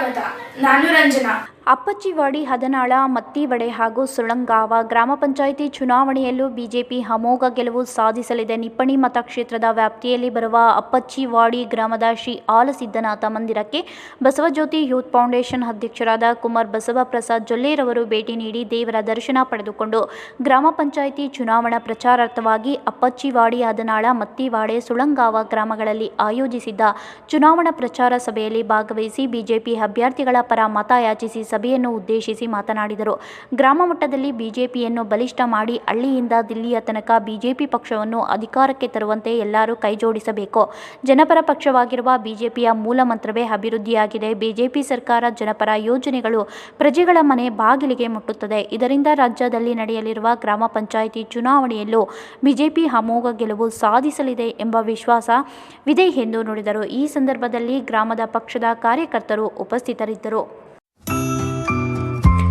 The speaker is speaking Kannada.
స్వాగత. నాను రంజన. ಅಪ್ಪಚ್ಚಿವಾಡಿ, ಹದನಾಳ, ಮತ್ತಿವಡೆ ಹಾಗೂ ಸುಳಂಗಾವ ಗ್ರಾಮ ಪಂಚಾಯಿತಿ ಚುನಾವಣೆಯಲ್ಲೂ ಬಿಜೆಪಿ ಅಮೋಘ ಗೆಲುವು ಸಾಧಿಸಲಿದೆ. ನಿಪ್ಪಣಿ ಮತಕ್ಷೇತ್ರದ ವ್ಯಾಪ್ತಿಯಲ್ಲಿ ಬರುವ ಅಪ್ಪಚ್ಚಿವಾಡಿ ಗ್ರಾಮದ ಶ್ರೀ ಆಲಸಿದ್ದನಾಥ ಮಂದಿರಕ್ಕೆ ಬಸವಜ್ಯೋತಿ ಯೂತ್ ಫೌಂಡೇಶನ್ ಅಧ್ಯಕ್ಷರಾದ ಕುಮಾರ್ ಬಸವಪ್ರಸಾದ್ ಜೊಲ್ಲೆರವರು ಭೇಟಿ ನೀಡಿ ದೇವರ ದರ್ಶನ ಪಡೆದುಕೊಂಡು ಗ್ರಾಮ ಪಂಚಾಯಿತಿ ಚುನಾವಣಾ ಪ್ರಚಾರಾರ್ಥವಾಗಿ ಅಪ್ಪಚ್ಚಿವಾಡಿ, ಹದನಾಳ, ಮತ್ತಿವಾಡೆ, ಸುಳಂಗಾವ ಗ್ರಾಮಗಳಲ್ಲಿ ಆಯೋಜಿಸಿದ್ದ ಚುನಾವಣಾ ಪ್ರಚಾರ ಸಭೆಯಲ್ಲಿ ಭಾಗವಹಿಸಿ ಬಿಜೆಪಿ ಅಭ್ಯರ್ಥಿಗಳ ಪರ ಮತ ಯಾಚಿಸಿ ಸಭೆಯನ್ನು ಉದ್ದೇಶಿಸಿ ಮಾತನಾಡಿದರು. ಗ್ರಾಮ ಮಟ್ಟದಲ್ಲಿ ಬಿಜೆಪಿಯನ್ನು ಬಲಿಷ್ಠ ಮಾಡಿ ಹಳ್ಳಿಯಿಂದ ದಿಲ್ಲಿಯ ತನಕ ಬಿಜೆಪಿ ಪಕ್ಷವನ್ನು ಅಧಿಕಾರಕ್ಕೆ ತರುವಂತೆ ಎಲ್ಲರೂ ಕೈಜೋಡಿಸಬೇಕು. ಜನಪರ ಪಕ್ಷವಾಗಿರುವ ಬಿಜೆಪಿಯ ಮೂಲ ಮಂತ್ರವೇ ಅಭಿವೃದ್ಧಿಯಾಗಿದೆ. ಬಿಜೆಪಿ ಸರ್ಕಾರ ಜನಪರ ಯೋಜನೆಗಳು ಪ್ರಜೆಗಳ ಮನೆ ಬಾಗಿಲಿಗೆ ಮುಟ್ಟುತ್ತದೆ. ಇದರಿಂದ ರಾಜ್ಯದಲ್ಲಿ ನಡೆಯಲಿರುವ ಗ್ರಾಮ ಪಂಚಾಯಿತಿ ಚುನಾವಣೆಯಲ್ಲೂ ಬಿಜೆಪಿ ಅಮೋಘ ಗೆಲುವು ಸಾಧಿಸಲಿದೆ ಎಂಬ ವಿಶ್ವಾಸ ವಿಶ್ವಾಸವಿದೆ ಎಂದು ನುಡಿದರು. ಈ ಸಂದರ್ಭದಲ್ಲಿ ಗ್ರಾಮದ ಪಕ್ಷದ ಕಾರ್ಯಕರ್ತರು ಉಪಸ್ಥಿತರಿದ್ದರು.